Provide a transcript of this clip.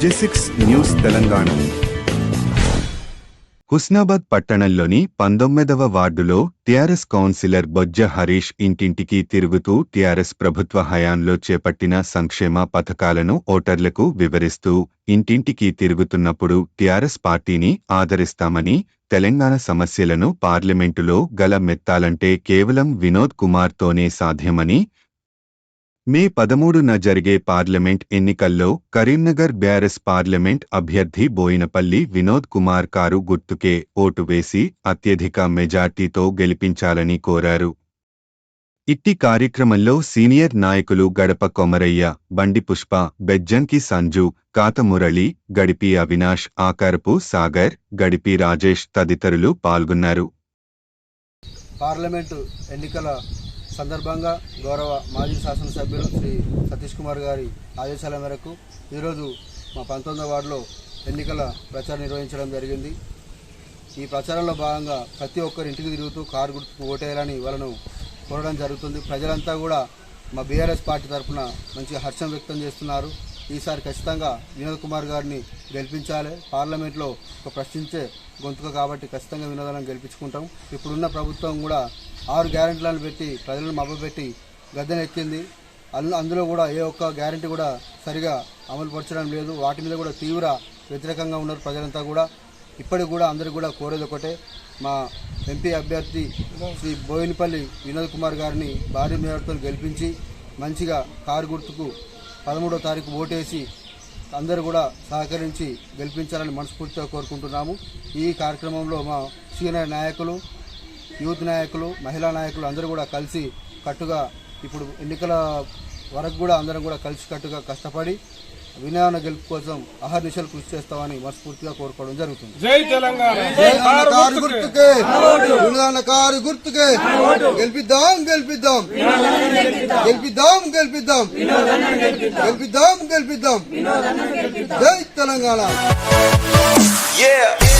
జెసిక్స్ news Telangana. Husnabad పట్టణంలోని పంతొమ్మిదవ వార్డులో టీఆర్ఎస్ కౌన్సిలర్ బొజ్జ హరీష్ ఇంటింటికి తిరుగుతూ టీఆర్ఎస్ ప్రభుత్వ హయాంలో చేపట్టిన సంక్షేమ పథకాలను ఓటర్లకు వివరిస్తూ ఇంటింటికి తిరుగుతున్నప్పుడు టీఆర్ఎస్ పార్టీని ఆదరిస్తామని తెలంగాణ సమస్యలను పార్లమెంటులో గల మెత్తాలంటే కేవలం వినోద్ కుమార్తోనే సాధ్యమని మే పదమూడున జరిగే పార్లమెంట్ ఎన్నికల్లో కరీంనగర్ బ్యారెస్ పార్లమెంట్ అభ్యర్థి బోయినపల్లి వినోద్ కుమార్ కారు గుర్తుకే ఓటు వేసి అత్యధిక మెజార్టీతో గెలిపించాలని కోరారు. ఇట్టి కార్యక్రమంలో సీనియర్ నాయకులు గడప కొమరయ్య బండి పుష్ప బెజ్జంకి సంజు కాతమురళి గడిపి అవినాష్ ఆకారపు సాగర్ గడిపి రాజేష్ తదితరులు పాల్గొన్నారు. పార్లమెంటు ఎన్నికల సందర్భంగా గౌరవ మాజీ శాసనసభ్యులు శ్రీ సతీష్ కుమార్ గారి ఆదేశాల మేరకు ఈరోజు మా పంతొమ్మిదవ వార్డులో ఎన్నికల ప్రచారం నిర్వహించడం జరిగింది. ఈ ప్రచారంలో భాగంగా ప్రతి ఒక్కరి ఇంటికి తిరుగుతూ కారు గుర్తుకు ఓటేయాలని వాళ్ళను కోరడం జరుగుతుంది. ప్రజలంతా కూడా మా బీఆర్ఎస్ పార్టీ తరఫున మంచి హర్షం వ్యక్తం చేస్తున్నారు. ఈసారి ఖచ్చితంగా వినోద్ కుమార్ గారిని గెలిపించాలి. పార్లమెంట్లో ఒక ప్రశ్నించే గొంతుక కాబట్టి ఖచ్చితంగా వినోదాలను గెలిపించుకుంటాం. ఇప్పుడున్న ప్రభుత్వం కూడా ఆరు గ్యారెంటీలను పెట్టి ప్రజలను మభ్యపెట్టి గద్దెనెక్కింది అందులో కూడా ఏ ఒక్క గ్యారెంటీ కూడా సరిగా అమలు పరచడం లేదు. వాటి మీద కూడా తీవ్ర వ్యతిరేకంగా ఉన్నారు ప్రజలంతా కూడా. ఇప్పటికి కూడా అందరికి కూడా కోరేది ఒకటే మా ఎంపీ అభ్యర్థి శ్రీ బోయినపల్లి వినోద్ కుమార్ గారిని భారీ మేరతో గెలిపించి మంచిగా కారు గుర్తుకు పదమూడో తారీఖు ఓటేసి అందరూ కూడా సహకరించి గెలిపించాలని మనస్ఫూర్తిగా కోరుకుంటున్నాము. ఈ కార్యక్రమంలో మా సీనియర్ నాయకులు యూత్ నాయకులు మహిళా నాయకులు అందరూ కూడా కలిసి కట్టుగా ఇప్పుడు ఎన్నికల వరకు కూడా అందరం కూడా కలిసి కట్టుగా కష్టపడి వినయాన గెలుపు కోసం అహర్నిశలు కృషి చేస్తామని మనస్ఫూర్తిగా కోరుకోవడం జరుగుతుంది. జై తెలంగాణ. కారు గుర్తుకే. వినయాన కారు గుర్తుకే. గెలిపిద్దాం గెలిపిద్దాం. గెలిపిద్దాం గెలిపిద్దాం. గెలిపిద్దాం గెలిపిద్దాం. జై తెలంగాణ. Yeah.